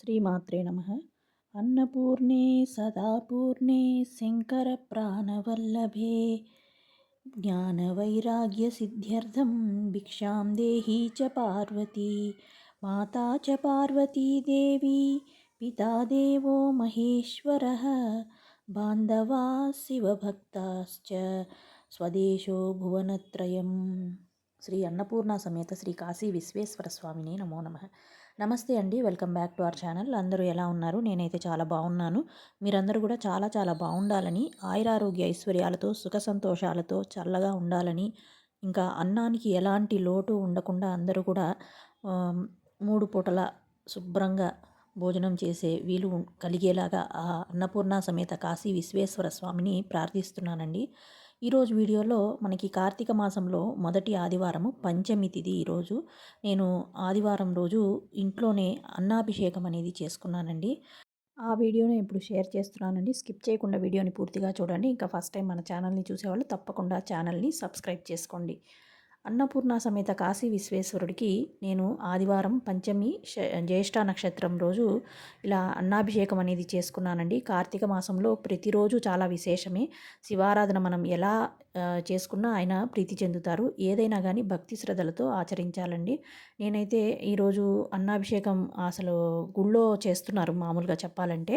శ్రీమాత్రే నమ. అన్నపూర్ణే సదాపూర్ణే శంకరప్రాణవల్లభే. జ్ఞానవైరాగ్యసిద్ధ్యర్థం భిక్షాం దేహీ చ పార్వతీ. మాతా చ పార్వతీదేవి పితా దేవో మహేశ్వరः. బాంధవా శివభక్తాశ్చ. స్వదేశో భువనత్రయం. శ్రీ అన్నపూర్ణ సమేత శ్రీ కాశీ విశ్వేశ్వర స్వామిని నమో నమ. నమస్తే అండి. Welcome back to our channel. అందరూ ఎలా ఉన్నారు? నేనైతే చాలా బాగున్నాను. మీరందరూ కూడా చాలా చాలా బాగుండాలని ఆయురారోగ్య ఐశ్వర్యాలతో సుఖ సంతోషాలతో చల్లగా ఉండాలని ఇంకా అన్నానికి ఎలాంటి లోటు ఉండకుండా అందరూ కూడా మూడు పూటల శుభ్రంగా భోజనం చేసే వీలు కలిగేలాగా ఆ అన్నపూర్ణ సమేత కాశీ విశ్వేశ్వర స్వామిని ప్రార్థిస్తున్నానండి. ఈరోజు వీడియోలో మనకి కార్తీక మాసంలో మొదటి ఆదివారము పంచమి తిది ఈరోజు నేను ఆదివారం రోజు ఇంట్లోనే అన్నాభిషేకం అనేది చేసుకున్నానండి. ఆ వీడియోని ఇప్పుడు షేర్ చేస్తున్నానండి. స్కిప్ చేయకుండా వీడియోని పూర్తిగా చూడండి. ఇంకా ఫస్ట్ టైం మన ఛానల్ని చూసేవాళ్ళు తప్పకుండా ఛానల్ని సబ్స్క్రైబ్ చేసుకోండి. అన్నపూర్ణ సమేత కాశీ విశ్వేశ్వరుడికి నేను ఆదివారం పంచమి జ్యేష్ఠ నక్షత్రం రోజు ఇలా అన్నాభిషేకం అనేది చేసుకున్నానండి. కార్తీక మాసంలో ప్రతిరోజు చాలా విశేషమే. శివారాధన మనం ఎలా చేసుకున్న ఆయన ప్రీతి చెందుతారు. ఏదైనా కానీ భక్తి శ్రద్ధలతో ఆచరించాలండి. నేనైతే ఈరోజు అన్నాభిషేకం అసలు గుళ్ళో చేస్తున్నారు మామూలుగా చెప్పాలంటే.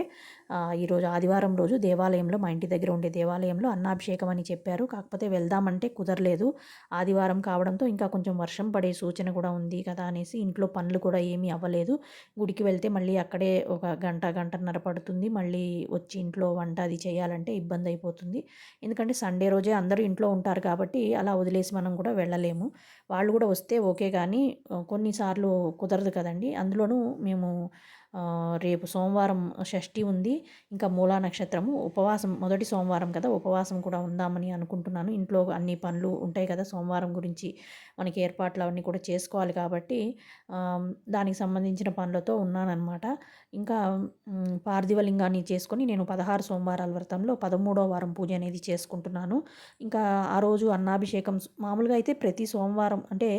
ఈరోజు ఆదివారం రోజు దేవాలయంలో మా ఇంటి దగ్గర ఉండే దేవాలయంలో అన్నాభిషేకం అని చెప్పారు. కాకపోతే వెళ్దామంటే కుదరలేదు. ఆదివారం కావడంతో ఇంకా కొంచెం వర్షం పడే సూచన కూడా ఉంది కదా అనేసి ఇంట్లో పనులు కూడా ఏమీ అవ్వలేదు. గుడికి వెళ్తే మళ్ళీ అక్కడే ఒక గంట గంటన్నర పడుతుంది. మళ్ళీ వచ్చి ఇంట్లో వంట అది చేయాలంటే ఇబ్బంది అయిపోతుంది. ఎందుకంటే సండే రోజే అందరూ ఇంట్లో ఉంటారు కాబట్టి అలా వదిలేసి మనం కూడా వెళ్ళలేము. వాళ్ళు కూడా వస్తే ఓకే కానీ కొన్నిసార్లు కుదరదు కదండి. అందులోనూ మేము రేపు సోమవారం షష్ఠి ఉంది. ఇంకా మూలా నక్షత్రము ఉపవాసం మొదటి సోమవారం కదా ఉపవాసం కూడా ఉందామని అనుకుంటున్నాను. ఇంట్లో అన్ని పనులు ఉంటాయి కదా సోమవారం గురించి మనకి ఏర్పాట్లు అవన్నీ కూడా చేసుకోవాలి కాబట్టి దానికి సంబంధించిన పనులతో ఉన్నానన్నమాట. ఇంకా పార్థివలింగాన్ని చేసుకొని నేను పదహారు సోమవారాల వ్రతంలో పదమూడో వారం పూజ అనేది చేసుకుంటున్నాను. ఇంకా ఆ రోజు అన్నాభిషేకం మామూలుగా అయితే ప్రతి సోమవారం అంటే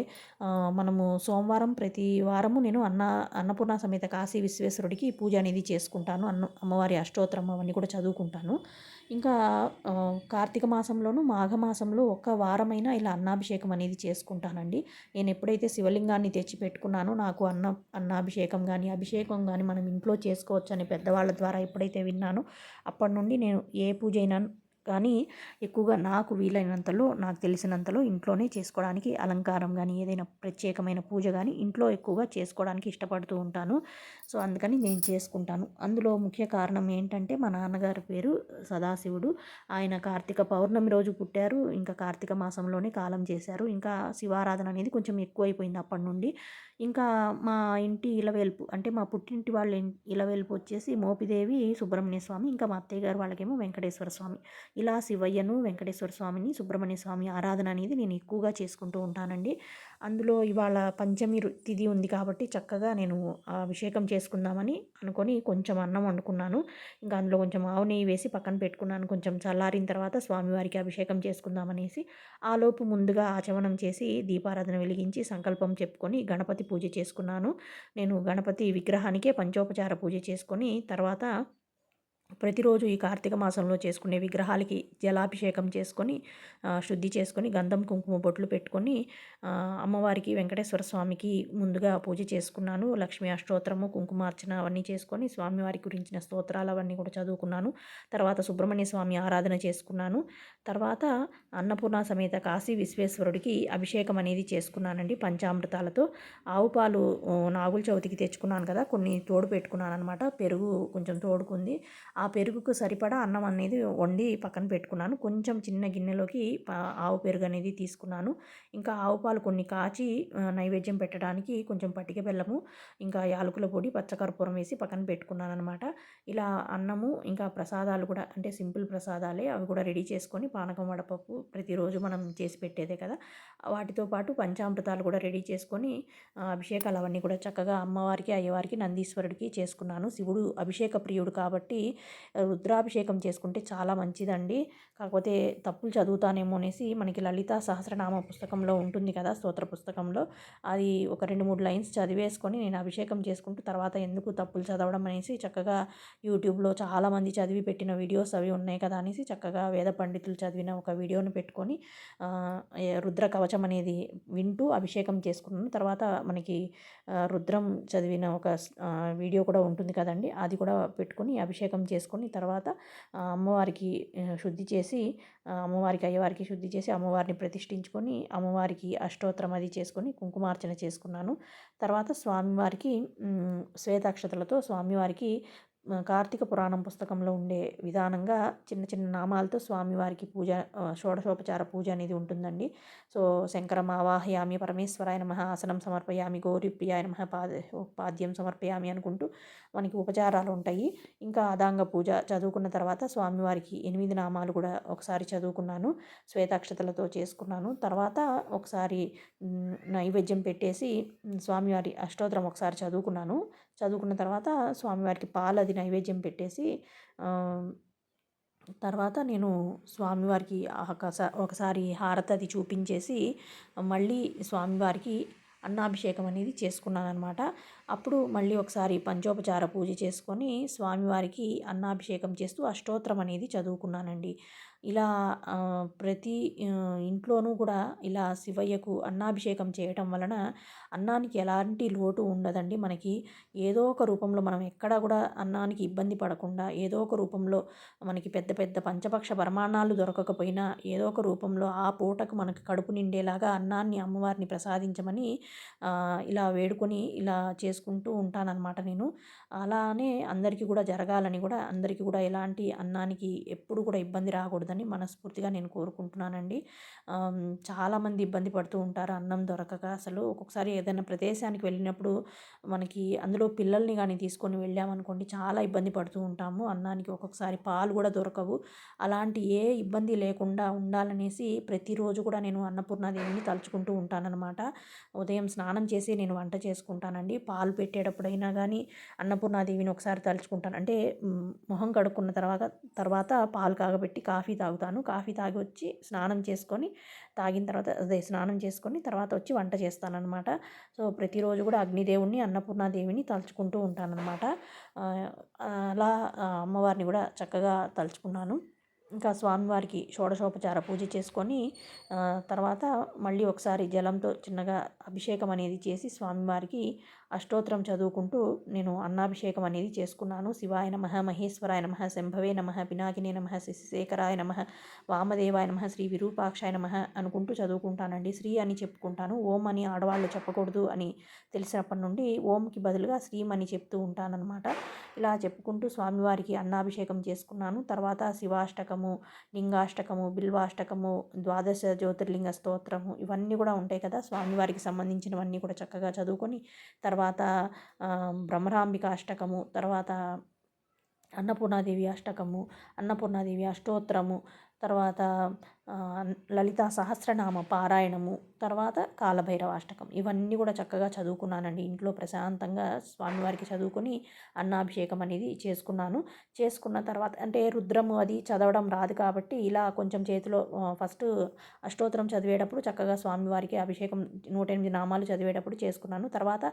మనము సోమవారం ప్రతి వారము నేను అన్న అన్నపూర్ణ సమేత కాశీ విశ్వ విశ్వేశ్వరుడికి పూజ అనేది చేసుకుంటాను అన్న అమ్మవారి అష్టోత్తరం అవన్నీ కూడా చదువుకుంటాను. ఇంకా కార్తీక మాసంలోను మాఘమాసంలో ఒక్క వారమైనా ఇలా అన్నాభిషేకం అనేది చేసుకుంటానండి. నేను ఎప్పుడైతే శివలింగాన్ని తెచ్చి పెట్టుకున్నానో నాకు అన్న అన్నాభిషేకం కానీ అభిషేకం కానీ మనం ఇంట్లో చేసుకోవచ్చు అని పెద్దవాళ్ళ ద్వారా ఎప్పుడైతే విన్నానో అప్పటి నుండి నేను ఏ పూజ అయినా కానీ ఎక్కువగా నాకు వీలైనంతలో నాకు తెలిసినంతలో ఇంట్లోనే చేసుకోవడానికి అలంకారం కానీ ఏదైనా ప్రత్యేకమైన పూజ కానీ ఇంట్లో ఎక్కువగా చేసుకోవడానికి ఇష్టపడుతూ ఉంటాను. సో అందుకని నేను చేసుకుంటాను. అందులో ముఖ్య కారణం ఏంటంటే మా నాన్నగారి పేరు సదాశివుడు. ఆయన కార్తీక పౌర్ణమి రోజు పుట్టారు. ఇంకా కార్తీక మాసంలోనే కాలం చేశారు. ఇంకా శివారాధన అనేది కొంచెం ఎక్కువైపోయింది అప్పటి నుండి. ఇంకా మా ఇంటి ఇలవేల్పు అంటే మా పుట్టింటి వాళ్ళ ఇలవేల్పు వచ్చేసి మోపిదేవి సుబ్రహ్మణ్య స్వామి ఇంకా మా అత్తయ్య గారు వాళ్ళకేమో వెంకటేశ్వర స్వామి. ఇలా శివయ్యను వెంకటేశ్వర స్వామిని సుబ్రహ్మణ్య స్వామి ఆరాధన అనేది నేను ఎక్కువగా చేసుకుంటూ ఉంటానండి. అందులో ఇవాళ పంచమి తిథి ఉంది కాబట్టి చక్కగా నేను అభిషేకం చేసుకుందామని అనుకొని కొంచెం అన్నం వండుకున్నాను. ఇంకా అందులో కొంచెం ఆవు నెయ్యి వేసి పక్కన పెట్టుకున్నాను. కొంచెం చల్లారిన తర్వాత స్వామివారికి అభిషేకం చేసుకుందామనేసి ఆలోపు ముందుగా ఆచమనం చేసి దీపారాధన వెలిగించి సంకల్పం చెప్పుకొని గణపతి పూజ చేసుకున్నాను. నేను గణపతి విగ్రహానికే పంచోపచార పూజ చేసుకొని తర్వాత ప్రతిరోజు ఈ కార్తీక మాసంలో చేసుకునే విగ్రహాలకి జలాభిషేకం చేసుకొని శుద్ధి చేసుకొని గంధం కుంకుమ బొట్లు పెట్టుకొని అమ్మవారికి వెంకటేశ్వర స్వామికి ముందుగా పూజ చేసుకున్నాను. లక్ష్మీ అష్టోత్తరము కుంకుమార్చన అవన్నీ చేసుకొని స్వామివారి గురించిన స్తోత్రాలు అవన్నీ కూడా చదువుకున్నాను. తర్వాత సుబ్రహ్మణ్య స్వామి ఆరాధన చేసుకున్నాను. తర్వాత అన్నపూర్ణ సమేత కాశీ విశ్వేశ్వరుడికి అభిషేకం అనేది చేసుకున్నానండి పంచామృతాలతో. ఆవు పాలు నాగుల చవితికి తెచ్చుకున్నాను కదా కొన్ని తోడు పెట్టుకున్నాను అనమాట పెరుగు కొంచెం తోడుకుంది. ఆ పెరుగుకు సరిపడా అన్నం అనేది వండి పక్కన పెట్టుకున్నాను. కొంచెం చిన్న గిన్నెలోకి ఆవు పెరుగు అనేది తీసుకున్నాను. ఇంకా ఆవు పాలు కొన్ని కాచి నైవేద్యం పెట్టడానికి కొంచెం పట్టిక బెల్లము ఇంకా యాలకుల పొడి పచ్చకర్పూరం వేసి పక్కన పెట్టుకున్నాను అనమాట ఇలా అన్నము ఇంకా ప్రసాదాలు కూడా అంటే సింపుల్ ప్రసాదాలే అవి కూడా రెడీ చేసుకొని పానకం వడపప్పు ప్రతిరోజు మనం చేసి పెట్టేదే కదా. వాటితో పాటు పంచామృతాలు కూడా రెడీ చేసుకొని అభిషేకాలు అవన్నీ కూడా చక్కగా అమ్మవారికి అయ్యవారికి నందీశ్వరుడికి చేసుకున్నాను. శివుడు అభిషేక ప్రియుడు కాబట్టి రుద్రాభిషేకం చేసుకుంటే చాలా మంచిదండి. కాకపోతే తప్పులు చదువుతానేమో అనేసి మనకి లలిత సహస్రనామ పుస్తకంలో ఉంటుంది కదా స్తోత్ర పుస్తకంలో. అది ఒక రెండు మూడు లైన్స్ చదివేసుకొని నేను అభిషేకం చేసుకుంటూ తర్వాత ఎందుకు తప్పులు చదవడం అనేసి చక్కగా యూట్యూబ్లో చాలామంది చదివి పెట్టిన వీడియోస్ అవి ఉన్నాయి కదా అనేసి చక్కగా వేద పండితులు చదివిన ఒక వీడియోని పెట్టుకొని రుద్ర కవచం అనేది వింటూ అభిషేకం చేసుకున్నాను. తర్వాత మనకి రుద్రం చదివిన ఒక వీడియో కూడా ఉంటుంది కదండి అది కూడా పెట్టుకొని అభిషేకం చేసుకొని తర్వాత అమ్మవారికి శుద్ధి చేసి అమ్మవారికి అయ్యవారికి శుద్ధి చేసి అమ్మవారిని ప్రతిష్ఠించుకొని అమ్మవారికి అష్టోత్తరం అది చేసుకొని కుంకుమార్చన చేసుకున్నాను. తర్వాత స్వామివారికి శ్వేతాక్షతలతో స్వామివారికి కార్తీక పురాణం పుస్తకంలో ఉండే విధానంగా చిన్న చిన్న నామాలతో స్వామివారికి పూజ షోడశోపచార పూజ అనేది ఉంటుందండి. సో శంకరం ఆవాహయామి పరమేశ్వరాయ నమ ఆసనం సమర్పయామి గౌరీప్రియాయ నమ పాద పాద్యం సమర్పయామి అనుకుంటూ మనకి ఉపచారాలు ఉంటాయి. ఇంకా అదాంగ పూజ చదువుకున్న తర్వాత స్వామివారికి ఎనిమిది నామాలు కూడా ఒకసారి చదువుకున్నాను. శ్వేతాక్షతలతో చేసుకున్నాను. తర్వాత ఒకసారి నైవేద్యం పెట్టేసి స్వామివారి అష్టోత్తరం ఒకసారి చదువుకున్నాను. చదువుకున్న తర్వాత స్వామివారికి పాలు అది నైవేద్యం పెట్టేసి తర్వాత నేను స్వామివారికి ఒకసారి హారతి అది చూపించేసి మళ్ళీ స్వామివారికి అన్నాభిషేకం అనేది చేసుకున్నాను అనమాట అప్పుడు మళ్ళీ ఒకసారి పంచోపచార పూజ చేసుకొని స్వామివారికి అన్నాభిషేకం చేస్తూ అష్టోత్తరం అనేది చదువుకున్నానండి. ఇలా ప్రతి ఇంట్లోనూ కూడా ఇలా శివయ్యకు అన్నాభిషేకం చేయటం వలన అన్నానికి ఎలాంటి లోటు ఉండదండి మనకి. ఏదో ఒక రూపంలో మనం ఎక్కడా కూడా అన్నానికి ఇబ్బంది పడకుండా ఏదో ఒక రూపంలో మనకి పెద్ద పెద్ద పంచపక్ష ప్రమాణాలు దొరకకపోయినా ఏదో ఒక రూపంలో ఆ పూటకు మనకు కడుపు నిండేలాగా అన్నాన్ని అమ్మవారిని ప్రసాదించమని ఇలా వేడుకొని ఇలా చేసుకుంటూ ఉంటానన్నమాట నేను. అలానే అందరికీ కూడా జరగాలని కూడా అందరికీ కూడా ఎలాంటి అన్నానికి ఎప్పుడు కూడా ఇబ్బంది రాకూడదు ఉంటుందని మనస్ఫూర్తిగా నేను కోరుకుంటున్నానండి. చాలామంది ఇబ్బంది పడుతూ ఉంటారు అన్నం దొరకక. అసలు ఒక్కొక్కసారి ఏదైనా ప్రదేశానికి వెళ్ళినప్పుడు మనకి అందులో పిల్లల్ని కానీ తీసుకొని వెళ్ళామనుకోండి చాలా ఇబ్బంది పడుతూ ఉంటాము. అన్నానికి ఒక్కొక్కసారి పాలు కూడా దొరకవు. అలాంటి ఏ ఇబ్బంది లేకుండా ఉండాలనేసి ప్రతిరోజు కూడా నేను అన్నపూర్ణాదేవిని తలుచుకుంటూ ఉంటానన్నమాట. ఉదయం స్నానం చేసి నేను వంట చేసుకుంటానండి. పాలు పెట్టేటప్పుడైనా కానీ అన్నపూర్ణాదేవిని ఒకసారి తలుచుకుంటాను. అంటే మొహం కడుక్కున్న తర్వాత తర్వాత పాలు కాగబెట్టి కాఫీ తాగుతాను. కాఫీ తాగి వచ్చి స్నానం చేసుకొని తాగిన తర్వాత అదే స్నానం చేసుకొని తర్వాత వచ్చి వంట చేస్తానన్నమాట. సో ప్రతిరోజు కూడా అగ్నిదేవుణ్ణి అన్నపూర్ణాదేవిని తలుచుకుంటూ ఉంటానన్నమాట. అలా అమ్మవారిని కూడా చక్కగా తలుచుకున్నాను. ఇంకా స్వామివారికి షోడశోపచార పూజ చేసుకొని తర్వాత మళ్ళీ ఒకసారి జలంతో చిన్నగా అభిషేకం అనేది చేసి స్వామివారికి అష్టోత్తరం చదువుకుంటూ నేను అన్నాభిషేకం అనేది చేసుకున్నాను. శివాయ నమ మహేశ్వరాయ నమ శంభవే నమ పినాకినే నమ శశిశేఖరాయ నమ వామదేవాయ నమ శ్రీ విరూపాక్షాయ నమ అనుకుంటూ చదువుకుంటానండి. శ్రీ అని చెప్పుకుంటాను. ఓం అని ఆడవాళ్ళు చెప్పకూడదు అని తెలిసినప్పటి నుండి ఓంకి బదులుగా శ్రీం అని చెప్తూ ఉంటానన్నమాట. ఇలా చెప్పుకుంటూ స్వామివారికి అన్నాభిషేకం చేసుకున్నాను. తర్వాత శివాష్టకం శివాష్టకము లింగాష్టకము బిల్వాష్టకము ద్వాదశ జ్యోతిర్లింగ స్తోత్రము ఇవన్నీ కూడా ఉంటాయి కదా. స్వామివారికి సంబంధించినవన్నీ కూడా చక్కగా చదువుకొని తర్వాత బ్రహ్మరాంబిక అష్టకము తర్వాత అన్నపూర్ణాదేవి అష్టకము అన్నపూర్ణాదేవి అష్టోత్తరము తర్వాత లలితా సహస్రనామ పారాయణము తర్వాత కాలభైరవాష్టకం. ఇవన్నీ కూడా చక్కగా చదువుకున్నానండి. ఇంట్లో ప్రశాంతంగా స్వామివారికి చదువుకొని అన్నాభిషేకం అనేది చేసుకున్నాను. చేసుకున్న తర్వాత అంటే రుద్రము అది చదవడం రాదు కాబట్టి ఇలా కొంచెం చేతిలో ఫస్ట్ అష్టోత్తరం చదివేటప్పుడు చక్కగా స్వామివారికి అభిషేకం నూట ఎనిమిది నామాలు చదివేటప్పుడు చేసుకున్నాను. తర్వాత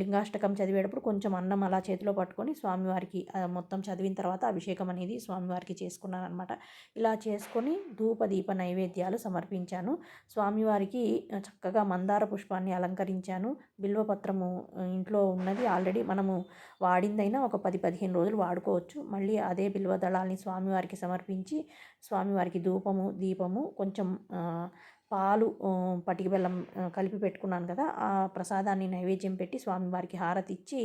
లింగాష్టకం చదివేటప్పుడు కొంచెం అన్నం అలా చేతిలో పట్టుకొని స్వామివారికి మొత్తం చదివిన తర్వాత అభిషేకం అనేది స్వామివారికి చేసుకున్నాను అనమాట ఇలా చే చేసుకొని ధూప దీప నైవేద్యాలు సమర్పించాను. స్వామివారికి చక్కగా మందార పుష్పాన్ని అలంకరించాను. బిల్వపత్రము ఇంట్లో ఉన్నది ఆల్రెడీ మనము వాడిందైనా ఒక పది పదిహేను రోజులు వాడుకోవచ్చు. మళ్ళీ అదే బిల్వ దళాల్ని స్వామివారికి సమర్పించి స్వామివారికి ధూపము దీపము కొంచెం పాలు పటిక బెల్లం కలిపి పెట్టుకున్నాను కదా ఆ ప్రసాదాన్ని నైవేద్యం పెట్టి స్వామివారికి హారతి ఇచ్చి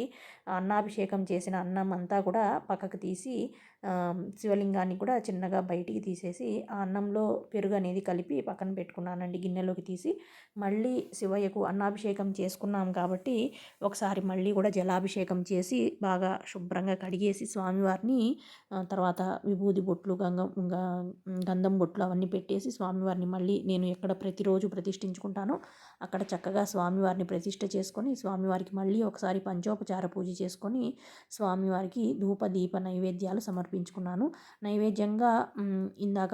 అన్నాభిషేకం చేసిన అన్నం అంతా కూడా పక్కకు తీసి శివలింగాన్ని కూడా చిన్నగా బయటికి తీసేసి ఆ అన్నంలో పెరుగు అనేది కలిపి పక్కన పెట్టుకున్నానండి గిన్నెలోకి తీసి. మళ్ళీ శివయ్యకు అన్నాభిషేకం చేసుకున్నాం కాబట్టి ఒకసారి మళ్ళీ కూడా జలాభిషేకం చేసి బాగా శుభ్రంగా కడిగేసి స్వామివారిని తర్వాత విభూది బొట్లు గంగం గంధం బొట్లు అవన్నీ పెట్టేసి స్వామివారిని మళ్ళీ నేను ఎక్కడ ప్రతిరోజు ప్రతిష్ఠించుకుంటానో అక్కడ చక్కగా స్వామివారిని ప్రతిష్ఠ చేసుకొని స్వామివారికి మళ్ళీ ఒకసారి పంచోపచార పూజ చేసుకొని స్వామివారికి ధూప దీప నైవేద్యాలు సమర్పించుకున్నాను నైవేద్యంగా ఇందాక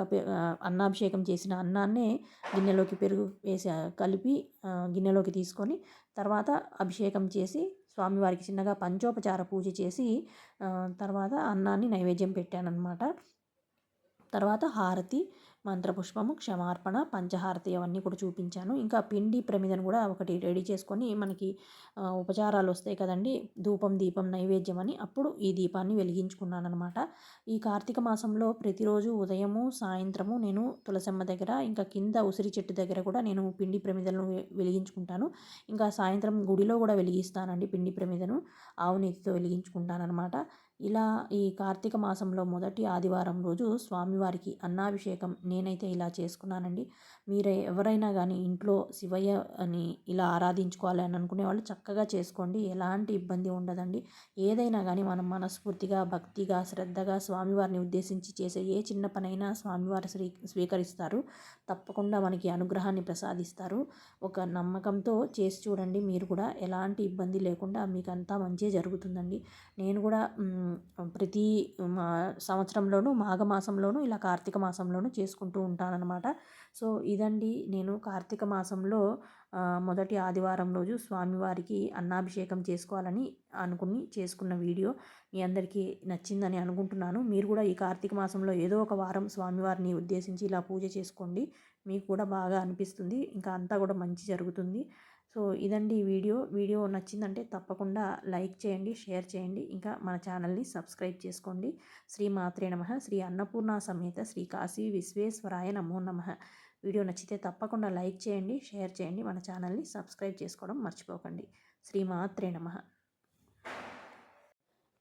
అన్నాభిషేకం చేసిన అన్నాన్నే గిన్నెలోకి పెరుగు వేసి కలిపి గిన్నెలోకి తీసుకొని తర్వాత అభిషేకం చేసి స్వామివారికి చిన్నగా పంచోపచార పూజ చేసి తర్వాత అన్నాన్ని నైవేద్యం పెట్టానన్నమాట. తర్వాత హారతి మంత్రపుష్పము క్షమార్పణ పంచహారతి అవన్నీ కూడా చూపించాను. ఇంకా పిండి ప్రమిదను కూడా ఒకటి రెడీ చేసుకొని మనకి ఉపచారాలు వస్తాయి కదండి. ధూపం దీపం నైవేద్యం అని అప్పుడు ఈ దీపాన్ని వెలిగించుకున్నాను అనమాట ఈ కార్తీక మాసంలో ప్రతిరోజు ఉదయము సాయంత్రము నేను తులసమ్మ దగ్గర ఇంకా కింద ఉసిరి చెట్టు దగ్గర కూడా నేను పిండి ప్రమిదలను వెలిగించుకుంటాను. ఇంకా సాయంత్రం గుడిలో కూడా వెలిగిస్తానండి పిండి ప్రమిదను. ఆవు నెత్తితో వెలిగించుకుంటాను అనమాట ఇలా ఈ కార్తీక మాసంలో మొదటి ఆదివారం రోజు స్వామివారికి అన్నాభిషేకం నేనైతే ఇలా చేసుకున్నానండి. మీరు ఎవరైనా కానీ ఇంట్లో శివయ్య అని ఇలా ఆరాధించుకోవాలి అని అనుకునే వాళ్ళు చక్కగా చేసుకోండి. ఎలాంటి ఇబ్బంది ఉండదండి. ఏదైనా కానీ మనం మనస్ఫూర్తిగా భక్తిగా శ్రద్ధగా స్వామివారిని ఉద్దేశించి చేసే ఏ చిన్న పనైనా స్వామివారు స్వీ స్వీకరిస్తారు. తప్పకుండా మనకి అనుగ్రహాన్ని ప్రసాదిస్తారు. ఒక నమ్మకంతో చేసి చూడండి. మీరు కూడా ఎలాంటి ఇబ్బంది లేకుండా మీకు అంతా మంచి జరుగుతుందండి. నేను కూడా ప్రతి మా సంవత్సరంలోనూ మాఘమాసంలోనూ ఇలా కార్తీక మాసంలోనూ చేసుకుంటూ ఉంటానన్నమాట. సో ఇదండి నేను కార్తీక మాసంలో మొదటి ఆదివారం రోజు స్వామివారికి అన్నాభిషేకం చేసుకోవాలని అనుకుని చేసుకున్న వీడియో మీ అందరికీ నచ్చిందని అనుకుంటున్నాను. మీరు కూడా ఈ కార్తీక మాసంలో ఏదో ఒక వారం స్వామివారిని ఉద్దేశించి ఇలా పూజ చేసుకోండి. మీకు కూడా బాగా అనిపిస్తుంది. ఇంకా అంతా కూడా మంచి జరుగుతుంది. సో ఇదండి ఈ వీడియో. వీడియో నచ్చిందంటే తప్పకుండా లైక్ చేయండి షేర్ చేయండి. ఇంకా మన ఛానల్ని సబ్స్క్రైబ్ చేసుకోండి. శ్రీ మాత్రే నమ. శ్రీ అన్నపూర్ణ సమేత శ్రీ కాశీ విశ్వేశ్వరాయ నమో నమ. వీడియో నచ్చితే తప్పకుండా లైక్ చేయండి షేర్ చేయండి. మన ఛానల్ని సబ్స్క్రైబ్ చేసుకోవడం మర్చిపోకండి. శ్రీ మాత్రే నమ.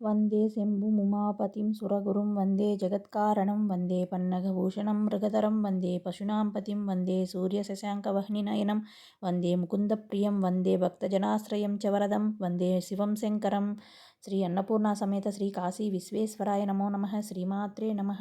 వందే శంభుముమాపతిం సురగురుం వందే జగత్కారణం వందే పన్నగభూషణం మృగధరం వందే పశూనాం పతిం వందే సూర్యశశాంకవహ్నినయనం వందే ముకుందప్రియం వందే భక్తజనాశ్రయం చ వరదం వందే శివం శంకరం శ్రీ అన్నపూర్ణ సమేత శ్రీ కాశీ విశ్వేశ్వరాయ నమో నమ శ్రీమాత్రే నమ